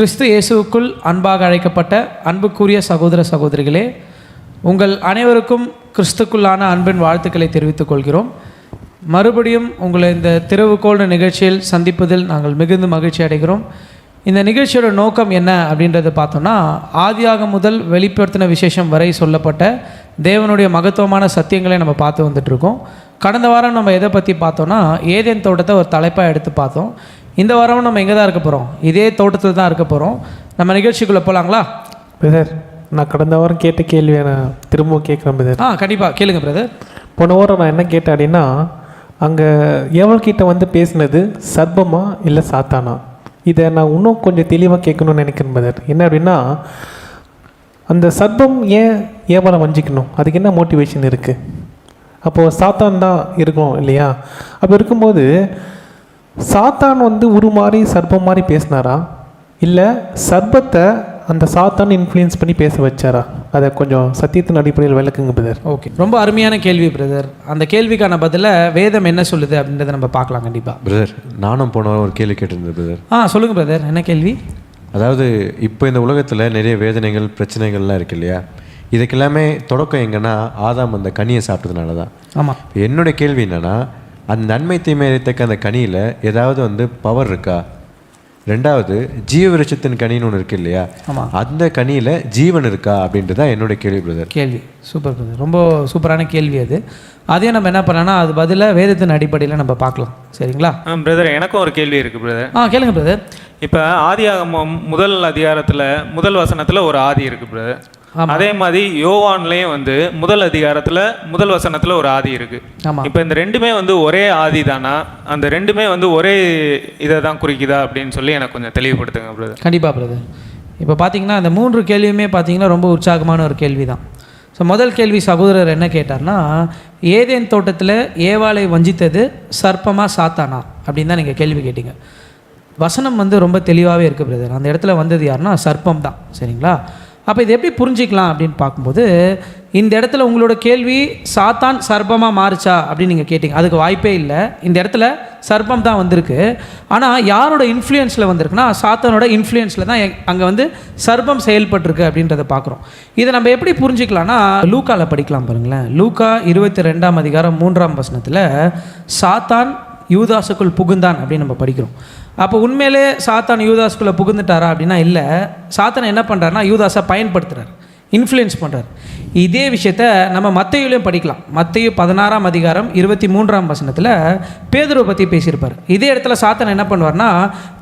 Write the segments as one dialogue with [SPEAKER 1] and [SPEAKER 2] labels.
[SPEAKER 1] கிறிஸ்து இயேசுவுக்குள் அன்பாக அழைக்கப்பட்ட அன்புக்குரிய சகோதர சகோதரிகளே உங்கள் அனைவருக்கும் கிறிஸ்துக்குள்ளான அன்பின் வாழ்த்துக்களை தெரிவித்துக் கொள்கிறோம். மறுபடியும் உங்களை இந்த திறவுகோள் நிகழ்ச்சியில் சந்திப்பதில் நாங்கள் மிகுந்த மகிழ்ச்சி அடைகிறோம். இந்த நிகழ்ச்சியோட நோக்கம் என்ன அப்படின்றத பார்த்தோம்னா ஆதியாகம் முதல் வெளிப்படுத்தின விசேஷம் வரை சொல்லப்பட்ட தேவனுடைய மகத்துவமான சத்தியங்களை நம்ம பார்த்து வந்துட்ருக்கோம் கடந்த வாரம் நம்ம எதை பற்றி பார்த்தோம்னா ஏதேன் தோட்டத்தை ஒரு தலைப்பாக எடுத்து பார்த்தோம். இந்த வாரம் நம்ம எங்கே தான் இருக்க போகிறோம் இதே தோட்டத்தில் தான் இருக்க போகிறோம் நம்ம நிகழ்ச்சிக்குள்ளே போகலாங்களா
[SPEAKER 2] பிரதர் நான் கடந்த வாரம் கேட்ட கேள்வியை நான் திரும்பவும் கேட்குறேன் பிரதர்.
[SPEAKER 1] ஆ கண்டிப்பாக கேளுங்க பிரதர்.
[SPEAKER 2] போன வாரம் நான் என்ன கேட்டேன் அப்படின்னா அங்கே எவள்கிட்ட வந்து பேசினது சர்ப்பமா இல்லை சாத்தானா? இதை நான் இன்னும் கொஞ்சம் தெளிவாக கேட்கணும்னு நினைக்கிறேன் பிரதர். என்ன அப்படின்னா அந்த சர்ப்பம் ஏன் ஏவலை வஞ்சிக்கணும்? அதுக்கு என்ன மோட்டிவேஷன் இருக்குது அப்போது சாத்தான் தான் இருக்கும் இல்லையா? அப்போ இருக்கும்போது சாத்தான் வந்து உருமாறி சர்ப்பம் மாதிரி பேசினாரா? இல்லை சர்ப்பத்தை அந்த சாத்தான் இன்ஃப்ளூயன்ஸ் பண்ணி பேச வச்சாரா? அதை கொஞ்சம் சத்தியத்தின் அடிப்படையில் விளக்குங்க பிரதர்
[SPEAKER 1] ஓகே ரொம்ப அருமையான கேள்வி பிரதர் அந்த கேள்விக்கான பதிலை வேதம் என்ன சொல்லுது அப்படின்றத நம்ம பார்க்கலாம் கண்டிப்பாக
[SPEAKER 3] பிரதர் நானும் போன ஒரு கேள்வி கேட்டிருந்தேன் பிரதர்
[SPEAKER 1] ஆ சொல்லுங்கள் பிரதர் என்ன கேள்வி?
[SPEAKER 3] அதாவது இப்போ இந்த உலகத்தில் நிறைய வேதனைகள் பிரச்சனைகள்லாம் இருக்கு இல்லையா? இதுக்கெல்லாமே தொடக்கம் எங்கன்னா ஆதாம் அந்த கனியை சாப்பிட்டதுனால தான்
[SPEAKER 1] ஆமாம்
[SPEAKER 3] என்னுடைய கேள்வி என்னன்னா அந்த நன்மை தீமை அறியத்தக்க அந்த கனியில் ஏதாவது வந்து பவர் இருக்கா? ரெண்டாவது ஜீவ விருட்சத்தின் கனின்னு ஒன்று இருக்கு இல்லையா?
[SPEAKER 1] ஆமாம்
[SPEAKER 3] அந்த கனியில் ஜீவன் இருக்கா அப்படின்றது தான் என்னுடைய கேள்வி பிரதர்
[SPEAKER 1] கேள்வி. சூப்பர் பிரதர் ரொம்ப சூப்பரான கேள்வி அது. அதையும் நம்ம என்ன பண்ணலாம்னா அது பதிலாக வேதத்தின் அடிப்படையில் நம்ம பார்க்கலாம். சரிங்களா?
[SPEAKER 4] ஆ பிரதர் எனக்கும் ஒரு கேள்வி இருக்குது பிரதர்
[SPEAKER 1] ஆ கேளுங்க பிரதர்
[SPEAKER 4] இப்போ ஆதியாகமம் முதல் அதிகாரத்தில் முதல் வசனத்தில் ஒரு ஆதி இருக்குது பிரதர் அதே மாதிரி யோவான்லேயும் வந்து முதல் அதிகாரத்தில் முதல் வசனத்தில் ஒரு ஆதி இருக்குது
[SPEAKER 1] ஆமாம்
[SPEAKER 4] இப்போ இந்த ரெண்டுமே வந்து ஒரே ஆதி தானா? அந்த ரெண்டுமே வந்து ஒரே இதை தான் குறிக்குதா அப்படின்னு சொல்லி எனக்கு கொஞ்சம் தெளிவுபடுத்துங்க பிரதர்
[SPEAKER 1] கண்டிப்பாக பிரதர் இப்போ பார்த்தீங்கன்னா இந்த மூன்று கேள்வியுமே பார்த்தீங்கன்னா ரொம்ப உற்சாகமான ஒரு கேள்வி தான். ஸோ முதல் கேள்வி சகோதரர் என்ன கேட்டார்னா ஏதேன் தோட்டத்தில் ஏவாளை வஞ்சித்தது சர்ப்பமா சாத்தானா? அப்படின்னு தான் நீங்கள் கேள்வி கேட்டீங்க. வசனம் வந்து ரொம்ப தெளிவாகவே இருக்குது பிரதர் அந்த இடத்துல வந்தது யாருன்னா சர்ப்பம் தான். சரிங்களா? அப்போ இது எப்படி புரிஞ்சிக்கலாம் அப்படின்னு பார்க்கும்போது இந்த இடத்துல உங்களோட கேள்வி சாத்தான் சர்ப்பமாக மாறுச்சா அப்படின்னு நீங்கள் கேட்டிங்க. அதுக்கு வாய்ப்பே இல்லை. இந்த இடத்துல சர்ப்பம் தான் வந்திருக்கு. ஆனால் யாரோட இன்ஃப்ளூயன்ஸில் வந்திருக்குன்னா சாத்தானோட இன்ஃப்ளூயன்ஸில் தான் அங்கே வந்து சர்ப்பம் செயல்பட்டிருக்கு அப்படின்றத பார்க்குறோம். இதை நம்ம எப்படி புரிஞ்சிக்கலாம்னா லூக்காவில் படிக்கலாம் பாருங்களேன். லூக்கா இருபத்தி ரெண்டாம் அதிகாரம் மூன்றாம் வசனத்தில் சாத்தான் யூதாசுக்குள் புகுந்தான் அப்படின்னு நம்ம படிக்கிறோம். அப்போ உண்மையிலே சாத்தான் யூதாஸ்குள்ளே புகுந்துட்டாரா அப்படின்னா இல்லை. சாத்தான் என்ன பண்ணுறாருனா யூதாஸை பயன்படுத்துகிறார் இன்ஃப்ளூயன்ஸ் பண்ணுறார் இதே விஷயத்த நம்ம மத்தையிலையும் படிக்கலாம். மத்தையும் பதினாறாம் அதிகாரம் இருபத்தி மூன்றாம் வசனத்தில் பேதுருவை பற்றி பேசியிருப்பார். இதே இடத்துல சாத்தன் என்ன பண்ணுவார்னா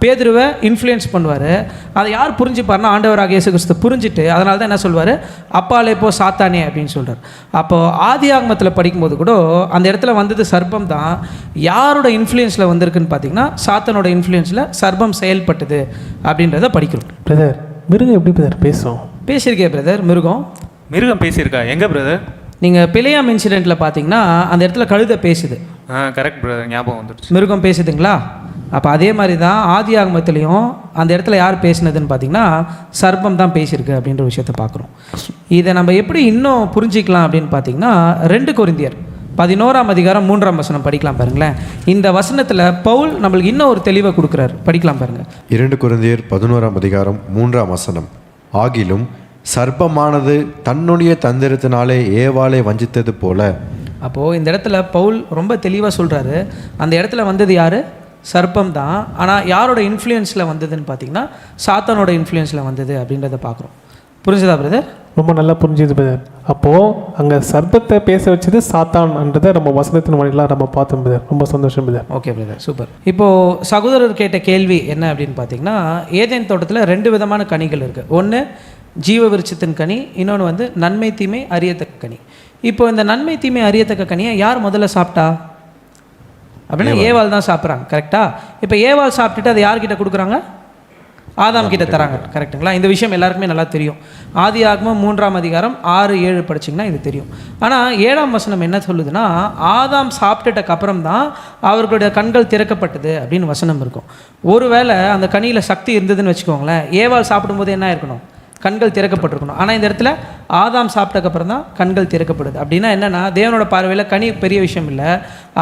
[SPEAKER 1] பேதுருவை இன்ஃப்ளூயன்ஸ் பண்ணுவார். அதை யார் புரிஞ்சுப்பார்னா ஆண்டவராக இயேசு கிறிஸ்து புரிஞ்சுட்டு அதனால தான் என்ன சொல்வார்? அப்பாலே போ சாத்தானே அப்படின்னு சொல்கிறார் அப்போது ஆதி ஆகமத்தில் படிக்கும்போது கூட அந்த இடத்துல வந்தது சர்ப்பம் தான். யாரோட இன்ஃப்ளூயன்ஸில் வந்திருக்குன்னு பார்த்தீங்கன்னா சாத்தனோட இன்ஃப்ளூயன்ஸில் சர்ப்பம் செயல்பட்டது அப்படின்றத படிக்கிறோம்.
[SPEAKER 2] பிரதர் மிருகம் எப்படி பிரதர் பேசும்?
[SPEAKER 1] பேசியிருக்கே பிரதர் மிருகம்.
[SPEAKER 4] மிருகம் பேசியிருக்கா? எங்கே பிரதர்
[SPEAKER 1] நீங்கள் பிழையாம் இன்சிடெண்ட்டில் பார்த்தீங்கன்னா அந்த இடத்துல கழுதை பேசுது.
[SPEAKER 4] ஆ கரெக்ட் பிரதர் ஞாபகம் வந்துடுச்சு
[SPEAKER 1] மிருகம் பேசுதுங்களா? அப்போ அதே மாதிரி தான் ஆதி ஆகமத்துலேயும் அந்த இடத்துல யார் பேசினதுன்னு பார்த்தீங்கன்னா சர்ப்பம் தான் பேசியிருக்கு அப்படின்ற விஷயத்த பார்க்குறோம். இதை நம்ம எப்படி இன்னும் புரிஞ்சிக்கலாம் அப்படின்னு பார்த்தீங்கன்னா ரெண்டு கொரிந்தியர் பதினோராம் அதிகாரம் மூன்றாம் வசனம் படிக்கலாம் பாருங்களேன். இந்த வசனத்தில் பவுல் நம்மளுக்கு இன்னும் ஒரு தெளிவை கொடுக்குறாரு. படிக்கலாம் பாருங்கள்
[SPEAKER 3] இரண்டு குருந்தியர் பதினோராம் அதிகாரம் மூன்றாம் வசனம். ஆகிலும் சர்ப்பமானது தன்னுடைய தந்திரத்தினாலே ஏவாளை வஞ்சித்தது போல.
[SPEAKER 1] அப்போது இந்த இடத்துல பவுல் ரொம்ப தெளிவாக சொல்கிறாரு அந்த இடத்துல வந்தது யார்? சர்ப்பம் தான். ஆனால் யாரோட இன்ஃப்ளூயன்ஸில் வந்ததுன்னு பார்த்தீங்கன்னா சாத்தானோட இன்ஃப்ளூயன்ஸில் வந்தது அப்படின்றத பார்க்குறோம் புரிஞ்சுதா பிரதர்
[SPEAKER 2] ரொம்ப நல்லா புரிஞ்சுது பிரதர் அப்போது அங்கே சர்ப்பத்தை பேச வச்சது சாத்தான்ன்றதை நம்ம வசனத்தின் வழியெல்லாம் நம்ம பார்த்தோம் பிரதர் ரொம்ப சந்தோஷம் பிரதர்
[SPEAKER 1] ஓகே பிரதர் சூப்பர் இப்போது சகோதரர் கேட்ட கேள்வி என்ன அப்படின்னு பார்த்தீங்கன்னா ஏதேன் தோட்டத்தில் ரெண்டு விதமான கனிகள் இருக்குது ஒன்று ஜீவ விருட்சத்தின் கனி இன்னொன்று வந்து நன்மை தீமை அறியத்தக்க கனி. இப்போ இந்த நன்மை தீமை அறியத்தக்க கனியை யார் முதல்ல சாப்பிட்டா? அப்படின்னா ஏவாள். தான் சாப்பிட்றாங்க கரெக்டா இப்போ ஏவாள் சாப்பிட்டுட்டு அதை யார்கிட்ட கொடுக்குறாங்க? ஆதாம் கிட்ட தராங்க. கரெக்ட்டுங்களா இந்த விஷயம் எல்லாருக்குமே நல்லா தெரியும். ஆதி ஆகமம் மூன்றாம் அதிகாரம் ஆறு ஏழு படிச்சிங்கன்னா இது தெரியும். ஆனால் ஏழாம் வசனம் என்ன சொல்லுதுன்னா ஆதாம் சாப்பிட்டுட்டக்கு அப்புறம் தான் அவர்களுடைய கண்கள் திறக்கப்பட்டது அப்படின்னு வசனம் இருக்கும். ஒருவேளை அந்த கனியில் சக்தி இருந்ததுன்னு வச்சுக்கோங்களேன் ஏவாள் சாப்பிடும்போது என்ன இருக்கணும்? கண்கள் திறக்கப்பட்டிருக்கணும். ஆனால் இந்த இடத்துல ஆதாம் சாப்பிட்டக்கப்புறம் தான் கண்கள் திறக்கப்படுது. அப்படின்னா என்னென்னா தேவனோட பார்வையில் கனி பெரிய விஷயம் இல்லை.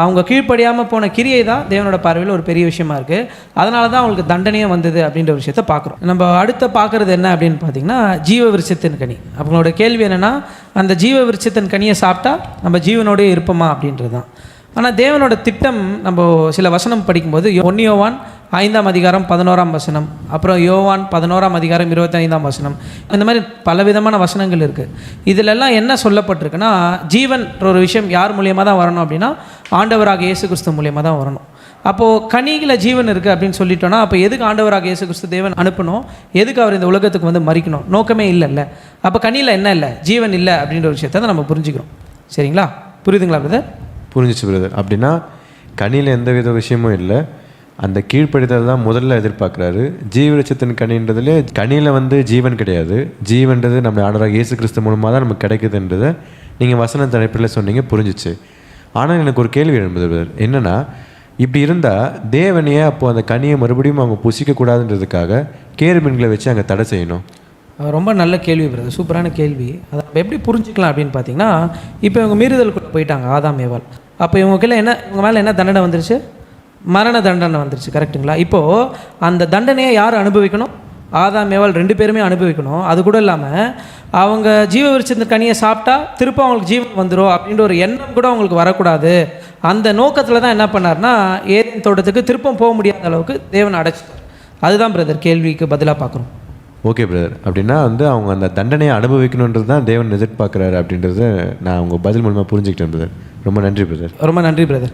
[SPEAKER 1] அவங்க கீழ்ப்படியாமல் போன கிரியை தான் தேவனோட பார்வையில் ஒரு பெரிய விஷயமா இருக்குது அதனால தான் அவங்களுக்கு தண்டனையே வந்தது அப்படின்ற ஒரு விஷயத்த பார்க்குறோம். நம்ம அடுத்த பார்க்குறது என்ன அப்படின்னு பார்த்தீங்கன்னா ஜீவ விருட்சத்தின் கனி. அவங்களோட கேள்வி என்னென்னா அந்த ஜீவ விருட்சத்தின் கனியை சாப்பிட்டா நம்ம ஜீவனோடய இருப்போமா அப்படின்றது தான் ஆனால் தேவனோட திட்டம் நம்ம சில வசனம் படிக்கும்போது ஒன்னியோவான் ஐந்தாம் அதிகாரம் பதினோராம் வசனம் அப்புறம் யோவான் பதினோராம் அதிகாரம் இருபத்தைந்தாம் வசனம். இந்த மாதிரி பலவிதமான வசனங்கள் இருக்குது இதிலெல்லாம் என்ன சொல்லப்பட்டிருக்குன்னா ஜீவன் ஒரு விஷயம் யார் மூலியமாக தான் வரணும் அப்படின்னா ஆண்டவராக இயேசு கிறிஸ்து மூலியமாக தான் வரணும். அப்போது கனியில் ஜீவன் இருக்குது அப்படின்னு சொல்லிட்டோன்னா அப்போ எதுக்கு ஆண்டவராக இயேசு கிறிஸ்து தேவன் அனுப்பணும்? எதுக்கு அவர் இந்த உலகத்துக்கு வந்து மறிக்கணும்? நோக்கமே இல்லைல்ல. அப்போ கனியில் என்ன இல்லை? ஜீவன் இல்லை அப்படின்ற ஒரு விஷயத்தை தான் நம்ம புரிஞ்சுக்கிறோம். சரிங்களா? புரியுதுங்களா பிரதர்
[SPEAKER 3] புரிஞ்சிச்சு பிரதர் அப்படின்னா கனியில் எந்த வித விஷயமும் இல்லை. அந்த கீழ்ப்படிதல் தான் முதல்ல எதிர்பார்க்குறாரு. ஜீவலட்சத்தின் கனின்றதுல கனியில் வந்து ஜீவன் கிடையாது. ஜீவன்றது நம்ம ஆண்டவராக இயேசு கிறிஸ்து மூலமாக தான் நமக்கு கிடைக்குதுன்றதை நீங்கள் வசன தலைப்பில் சொன்னீங்க புரிஞ்சிச்சு. ஆனால் எனக்கு ஒரு கேள்வி எழும்புது என்னென்னா இப்படி இருந்தால் தேவனையே அப்போது அந்த கனியை மறுபடியும் அவங்க புசிக்கக்கூடாதுன்றதுக்காக கேருபீன்களை வச்சு அங்கே தடை செய்யணும்?
[SPEAKER 1] ரொம்ப நல்ல கேள்வி பிரதர். சூப்பரான கேள்வி. அதை நம்ம எப்படி புரிஞ்சுக்கலாம் அப்படின்னு பார்த்தீங்கன்னா இப்போ இவங்க மீறுதலுக்குள்ள போயிட்டாங்க ஆதாம் ஏவால் அப்போ இவங்களுக்குள்ள என்ன இவங்க மேலே என்ன தண்டனை வந்துருச்சு? மரண தண்டனை வந்துருச்சு கரெக்ட்டுங்களா இப்போது அந்த தண்டனையை யார் அனுபவிக்கணும்? ஆதாம் ஏவாள் ரெண்டு பேருமே அனுபவிக்கணும். அது கூட இல்லாமல் அவங்க ஜீவ விருட்சத்தின் கனியை சாப்பிட்டா திரும்ப அவங்களுக்கு ஜீவன் வந்துடும் அப்படின்ற ஒரு எண்ணம் கூட அவங்களுக்கு வரக்கூடாது. அந்த நோக்கத்தில் தான் என்ன பண்ணார்னா ஏதேன் தோட்டத்துக்கு திருப்பம் போக முடியாத அளவுக்கு தேவன் அடைச்சிட்டார். அதுதான் பிரதர் கேள்விக்கு பதிலாக பார்க்குறோம்
[SPEAKER 3] ஓகே பிரதர். அப்படின்னா வந்து அவங்க அந்த தண்டனையை அனுபவிக்கணுன்றது தான் தேவன் எதிர்பார்க்குறாரு அப்படின்றத நான் உங்கள் பதில் மூலமாக புரிஞ்சுக்கிட்டேன் பிரதர். ரொம்ப நன்றி பிரதர்.
[SPEAKER 1] ரொம்ப நன்றி பிரதர்.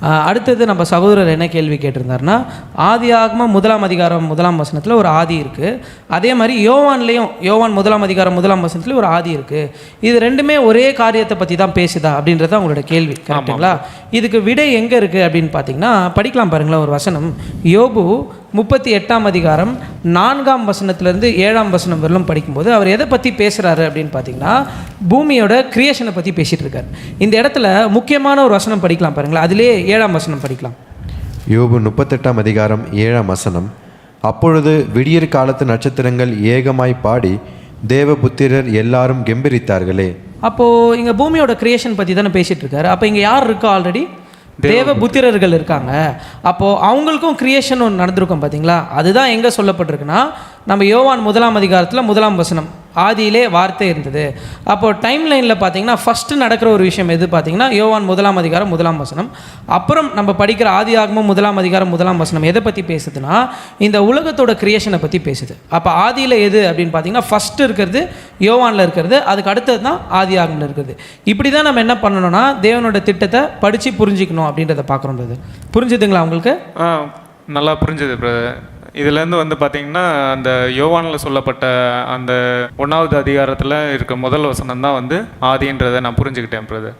[SPEAKER 1] அடுத்தது நம்ம சகோதரர் என்ன கேள்வி கேட்டிருந்தாருன்னா ஆதி ஆகமம் முதலாம் அதிகாரம் முதலாம் வசனத்தில் ஒரு ஆதி இருக்குது அதே மாதிரி யோவான்லேயும் யோவான் முதலாம் அதிகாரம் முதலாம் வசனத்துல ஒரு ஆதி இருக்குது இது ரெண்டுமே ஒரே காரியத்தை பற்றி தான் பேசுதா அப்படின்றது தான் உங்களோட கேள்வி கரெக்டுங்களா இதுக்கு விடை எங்கே இருக்குது அப்படின்னு பார்த்தீங்கன்னா படிக்கலாம் பாருங்களேன் ஒரு வசனம். யோபு முப்பத்தி எட்டாம் அதிகாரம் நான்காம் வசனத்திலிருந்து ஏழாம் வசனம் வரலும் படிக்கும்போது அவர் எதை பற்றி பேசுகிறாரு அப்படின்னு பார்த்தீங்கன்னா பூமியோட கிரியேஷனை பற்றி பேசிகிட்டு இருக்கார். இந்த இடத்துல முக்கியமான ஒரு வசனம் படிக்கலாம் பாருங்களேன். அதிலே ஏழாம் வசனம் படிக்கலாம்.
[SPEAKER 3] யோபு முப்பத்தெட்டாம் அதிகாரம் ஏழாம் வசனம். அப்பொழுது விடியற் காலத்து நட்சத்திரங்கள் ஏகமாய் பாடி தேவபுத்திரர் எல்லாரும் கெம்பீரித்தார்களே.
[SPEAKER 1] அப்போது இங்கே பூமியோட கிரியேஷன் பற்றி தானே பேசிகிட்டு இருக்காரு. அப்போ இங்கே யார் இருக்கா ஆல்ரெடி தேவ புத்திரர்கள் இருக்காங்க. அப்போது அவங்களுக்கும் கிரியேஷன் ஒன்று நடந்திருக்கும் பார்த்தீங்களா அதுதான் எங்கே சொல்லப்பட்டிருக்குன்னா நம்ம யோவான் முதலாம் அதிகாரத்தில் முதலாம் வசனம். ஆதியிலே வார்த்தை இருந்தது. அப்போது டைம் லைனில் பார்த்தீங்கன்னா ஃபஸ்ட்டு நடக்கிற ஒரு விஷயம் எது பார்த்தீங்கன்னா யோவான் முதலாம் அதிகாரம் முதலாம் வசனம். அப்புறம் நம்ம படிக்கிற ஆதி ஆகமும் முதலாம் அதிகாரம் முதலாம் வசனம் எதை பற்றி பேசுதுன்னா இந்த உலகத்தோட கிரியேஷனை பற்றி பேசுது. அப்போ ஆதியில் எது அப்படின்னு பார்த்தீங்கன்னா ஃபஸ்ட்டு இருக்கிறது யோவானில் இருக்கிறது அதுக்கு அடுத்தது தான் ஆதி ஆகமில் இருக்கிறது. இப்படி தான் நம்ம என்ன பண்ணணும்னா தேவனோட திட்டத்தை படித்து புரிஞ்சிக்கணும் அப்படின்றத பார்க்குறோம் புரிஞ்சுதுங்களா உங்களுக்கு?
[SPEAKER 4] ஆ நல்லா புரிஞ்சுது பிரதர் இதுலேருந்து வந்து பார்த்தீங்கன்னா அந்த யோவானில் சொல்லப்பட்ட அந்த ஒன்றாவது அதிகாரத்தில் இருக்க முதல் வசனம் தான் வந்து ஆதின்றதை நான் புரிஞ்சுக்கிட்டேன் பிரதர்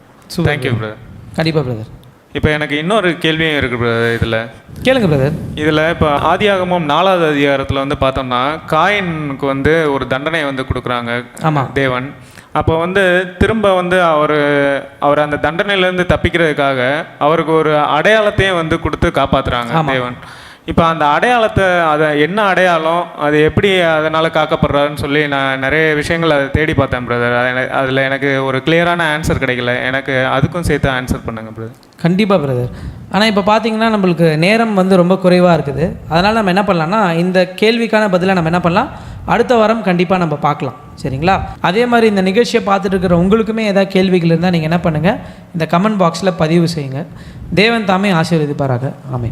[SPEAKER 4] தேங்க்யூ பிரதர்
[SPEAKER 1] கண்டிப்பாக பிரதர்
[SPEAKER 4] இப்போ எனக்கு இன்னொரு கேள்வியும் இருக்குது பிரதர் இதில்.
[SPEAKER 1] கேளுங்க பிரதர்
[SPEAKER 4] இதில் இப்போ ஆதியாகமம் நாலாவது அதிகாரத்தில் வந்து பார்த்தோம்னா காயினுக்கு வந்து ஒரு தண்டனை வந்து கொடுக்குறாங்க
[SPEAKER 1] ஆமா.
[SPEAKER 4] தேவன். அப்போ வந்து திரும்ப வந்து அவர் அவர் அந்த தண்டனையிலேருந்து தப்பிக்கிறதுக்காக அவருக்கு ஒரு அடையாளத்தையும் வந்து கொடுத்து காப்பாத்துறாங்க தேவன். இப்போ அந்த அடையாளத்தை அதை என்ன அடையாளம் அது எப்படி அதனால் காக்கப்படுறாருன்னு சொல்லி நான் நிறைய விஷயங்கள் அதை தேடி பார்த்தேன் பிரதர் அதில் எனக்கு ஒரு கிளியரான ஆன்சர் கிடைக்கல. எனக்கு அதுக்கும் சேர்த்து ஆன்சர் பண்ணுங்கள் பிரதர்
[SPEAKER 1] கண்டிப்பாக பிரதர் ஆனால் இப்போ பார்த்தீங்கன்னா நம்மளுக்கு நேரம் வந்து ரொம்ப குறைவாக இருக்குது. அதனால் நம்ம என்ன பண்ணலாம்னா இந்த கேள்விக்கான பதிலை நம்ம என்ன பண்ணலாம்? அடுத்த வாரம் கண்டிப்பாக நம்ம பார்க்கலாம். சரிங்களா? அதே மாதிரி இந்த நிகழ்ச்சியை பார்த்துட்டு இருக்கிற உங்களுக்குமே ஏதாவது கேள்விகள் இருந்தால் நீங்கள் என்ன பண்ணுங்கள் இந்த கமெண்ட் பாக்ஸில் பதிவு செய்யுங்க. தேவன் தாமே ஆசீர்வதிப்பாராக. ஆமை